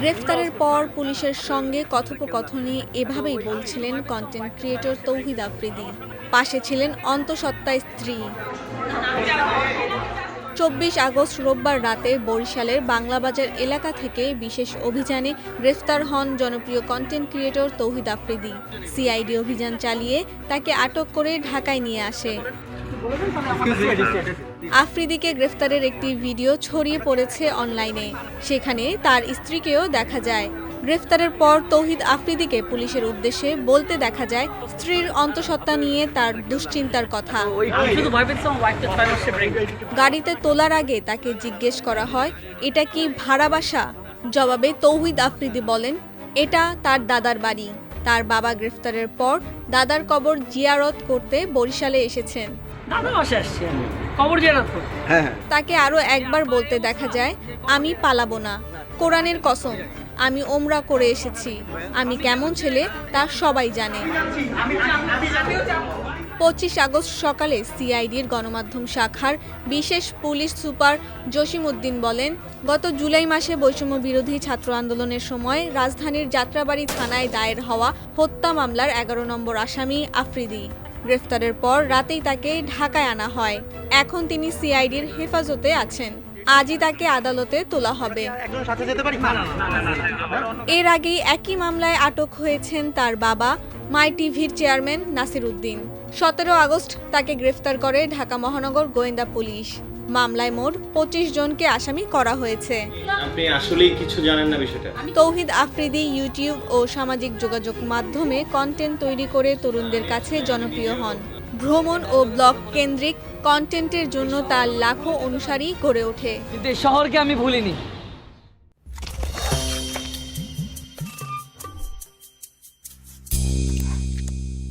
গ্রেফতারের পর পুলিশের সঙ্গে কথোপকথনে এভাবেই বলছিলেন কন্টেন্ট ক্রিয়েটর তৌহিদ আফ্রিদি। পাশে ছিলেন অন্তঃসত্ত্বা স্ত্রী। চব্বিশ আগস্ট রোববার রাতে বরিশালের বাংলাবাজার এলাকা থেকে বিশেষ অভিযানে গ্রেফতার হন জনপ্রিয় content creator Tawhid Afridi. CID অভিযান চালিয়ে তাকে আটক করে ঢাকায় নিয়ে আসে। আফ্রিদিকে গ্রেফতারের একটি ভিডিও ছড়িয়ে পড়েছে অনলাইনে। সেখানে তার স্ত্রীকেও দেখা যায়। গ্রেফতারের পর তৌহিদ আফ্রিদিকে পুলিশের উদ্দেশ্যে বলতে দেখা যায়, স্ত্রীর অন্তঃসত্ত্বা নিয়ে তার দুশ্চিন্তার কথা। গাড়িতে তোলার আগে তাকে জিজ্ঞেস করা হয়, এটা কি ভাড়া বাসা? জবাবে তৌহিদ আফ্রিদি বলেন, এটা তার দাদার বাড়ি। তার বাবা গ্রেফতারের পর দাদার কবর জিয়ারত করতে বরিশালে এসেছেন। দাদা বাসে আসছি আমি। কবর জিয়ারত হ্যাঁ হ্যাঁ। তাকে আরও একবার বলতে দেখা যায় আমি পালাবো না। কোরআনের কসম আমি ওমরা করে এসেছি। আমি কেমন ছেলে তা সবাই জানে। পঁচিশ আগস্ট সকালে সিআইডির গণমাধ্যম শাখার বিশেষ পুলিশ সুপার জসিম উদ্দিন বলেন গত জুলাই মাসে বৈষম্য বিরোধী ছাত্র আন্দোলনের সময় রাজধানীর যাত্রাবাড়ি থানায় দায়ের হওয়া হত্যা মামলার এগারো নম্বর আসামি আফ্রিদি। গ্রেফতারের পর রাতেই তাকে ঢাকায় আনা হয়। এখন তিনি সিআইডির হেফাজতে আছেন। আজই তাকে আদালতে তোলা হবে। এর আগেই একই মামলায় আটক হয়েছেন তার বাবা, মাই টিভির চেয়ারম্যান নাসির উদ্দিন। সতেরো আগস্ট তাকে গ্রেফতার করে ঢাকা মহানগর গোয়েন্দা পুলিশ। মামলায় মোট পঁচিশ জনকে আসামি করা হয়েছে। আপনি আসলেই কিছু জানেন না বিষয়টা? তৌহিদ আফ্রিদি ইউটিউব ও সামাজিক যোগাযোগ মাধ্যমে কন্টেন্ট তৈরি করে তরুণদের কাছে জনপ্রিয় হন। ভ্রমণ ও ব্লগ কেন্দ্রিক কন্টেন্টের জন্য তার লাখো অনুসারী গড়ে ওঠে। শহরকে আমি ভুলিনি।